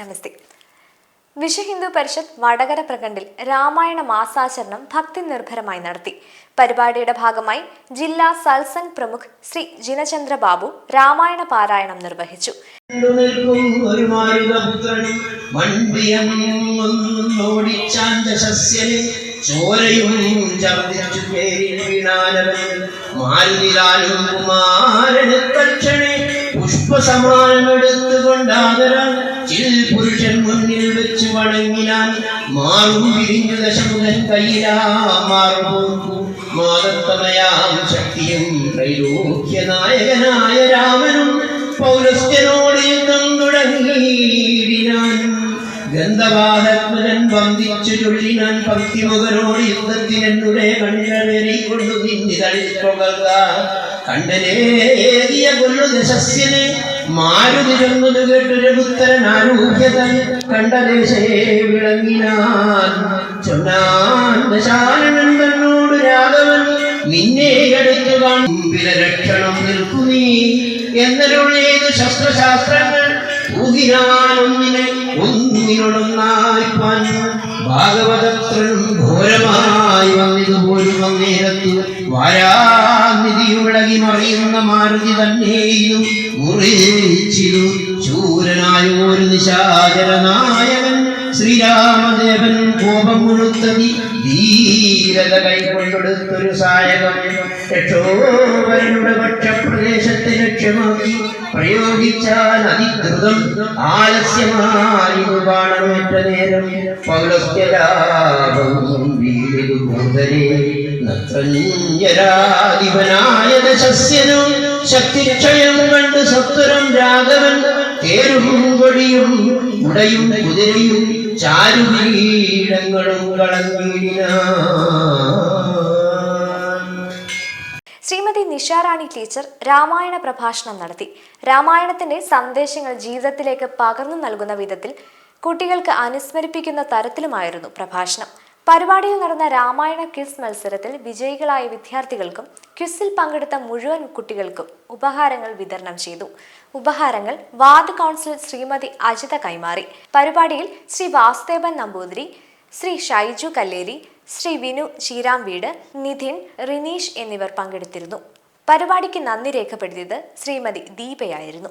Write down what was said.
നമസ്തേ. വിശ്വ ഹിന്ദു പരിഷത്ത് വടകര പ്രഖണ്ഡിൽ രാമായണ മാസാചരണം ഭക്തി നിർഭരമായി നടത്തി. പരിപാടിയുടെ ഭാഗമായി ജില്ലാ സത്സംഗ് പ്രമുഖ് ശ്രീ ജിനചന്ദ്ര ബാബു രാമായണ പാരായണം നിർവഹിച്ചു. ചോരയും പുഷ്പസമാനമെടുത്തുകൊണ്ടാദരാൻ ചിൽ പുരുഷൻ മുന്നിൽ വെച്ച് വണങ്ങിനാൻ മാറും പിരിഞ്ഞു ദശമുഖൻ കയ്യിലാ മാറുപോക്കു മാതത്തമയാം ശക്തിയും ത്രൈലോക്യ നായകനായ രാമനും പൗരസ്ത്യനോട് യുദ്ധം തുടങ്ങിയിടിനാൻ ഗന്ധവാദത്മജൻ വന്ദിച്ചു ചൊല്ലിനാൻ ഭക്തിമുഖനോട് യുദ്ധത്തിനെന്നുടെ കണ്ണനേറി കൊണ്ടു നിന്നി തളിപ്പുകൾക. കണ്ടനേറിയ കൊല്ലു ദശസ്യനെ മാരുതി ചെന്നത് കേട്ടു രഘുത്തരൻ ആരോഗ്യത കണ്ടദേശേ വിളങ്ങിനാൻ ചൊന്നാൻ ദശാനനൻ തന്നോട് രാഘവൻ നിന്നെ എടുത്തു കാണില രക്ഷണം നിൽക്കു നീ. എന്നരുളേത് ശസ്ത്രശാസ്ത്രങ്ങൾ ഊഹിനാനൊന്നിനെ ഒന്നിനൊടൊന്നായിപ്പാൻ ഭാഗവതത്രനും ഘോരമായി വന്നിതുപോലും വന്നേരത്തു വാരാനിധിയുളകി മറിയുന്ന മാരുതി തന്നെയും മുറിച്ചിതു ശൂരനായ ഒരു നിശാചരനായകൻ ശ്രീരാമദേവൻ കോപം മുഴുത്തതി ധീരത കൈകൊണ്ടെടുത്തൊരു സായകം. രക്ഷോവരനുടെ പക്ഷപ്രദേശത്തെ ലക്ഷ്യമാക്കി പ്രയോഗിച്ചാൽ അതിദ്രുതം ആലസ്യമായി കാണമേറ്റ നേരം പൗലസ്ത്യലാഭം വീടിതു ഭൂതനെ. നത്രഞ്ജരാധിപനായ ദശസ്യനും ശക്തിക്ഷയം കണ്ട് സത്വരം രാഘവൻ തേരും കൊടിയും ഉടയും കുതിരയും ശ്രീമതി നിഷാറാണി ടീച്ചർ രാമായണ പ്രഭാഷണം നടത്തി. രാമായണത്തിന്റെ സന്ദേശങ്ങൾ ജീവിതത്തിലേക്ക് പകർന്നു നൽകുന്ന വിധത്തിൽ കുട്ടികൾക്ക് അനുസ്മരിപ്പിക്കുന്ന തരത്തിലുമായിരുന്നു പ്രഭാഷണം. പരിപാടിയിൽ നടന്ന രാമായണ ക്വിസ് മത്സരത്തിൽ വിജയികളായ വിദ്യാർത്ഥികൾക്കും ക്വിസിൽ പങ്കെടുത്ത മുഴുവൻ കുട്ടികൾക്കും ഉപഹാരങ്ങൾ വിതരണം ചെയ്തു. ഉപഹാരങ്ങൾ വാർഡ് കൗൺസിൽ ശ്രീമതി അജിത കൈമാറി. പരിപാടിയിൽ ശ്രീ വാസുദേവൻ നമ്പൂതിരി ശ്രീ ഷൈജു കല്ലേരി ശ്രീ വിനു ചീരാംവീട് നിധിൻ റിനീഷ് എന്നിവർ പങ്കെടുത്തിരുന്നു. പരിപാടിക്ക് നന്ദി രേഖപ്പെടുത്തിയത് ശ്രീമതി ദീപയായിരുന്നു.